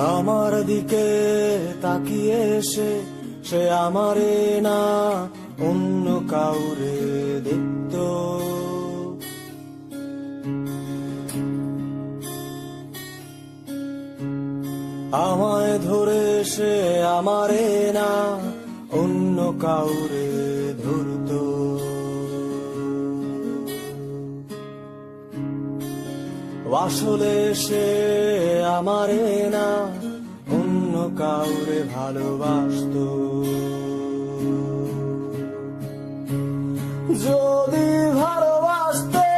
আমার দিকে তাকিয়ে এসে, সে আমারে না অন্য কাউরে দেখত। আমায় ধরে সে আমারে না অন্য কাউরে ধরতো। আসলে সে আমারে না, অন্য কাউরে ভালোবাসতো। যদি ভালোবাসতে,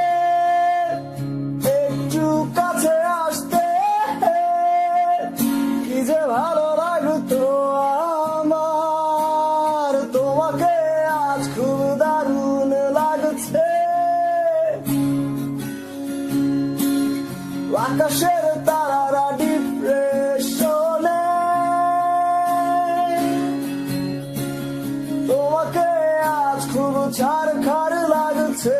একটু কাছে আসতে, কি যে ভালো লাগতো আমার। তোমাকে আজ খুব দারুণ লাগছে। আকাশের ছাড়খাড় লাগছে।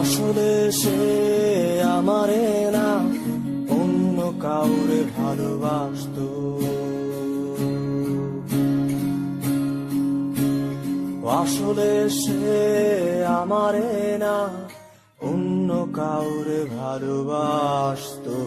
আসলে সে আমারে না অন্য কাউরে ভালোবাসতো। আসলে সে আমারে না অন্য কাউরে ভালোবাসতো।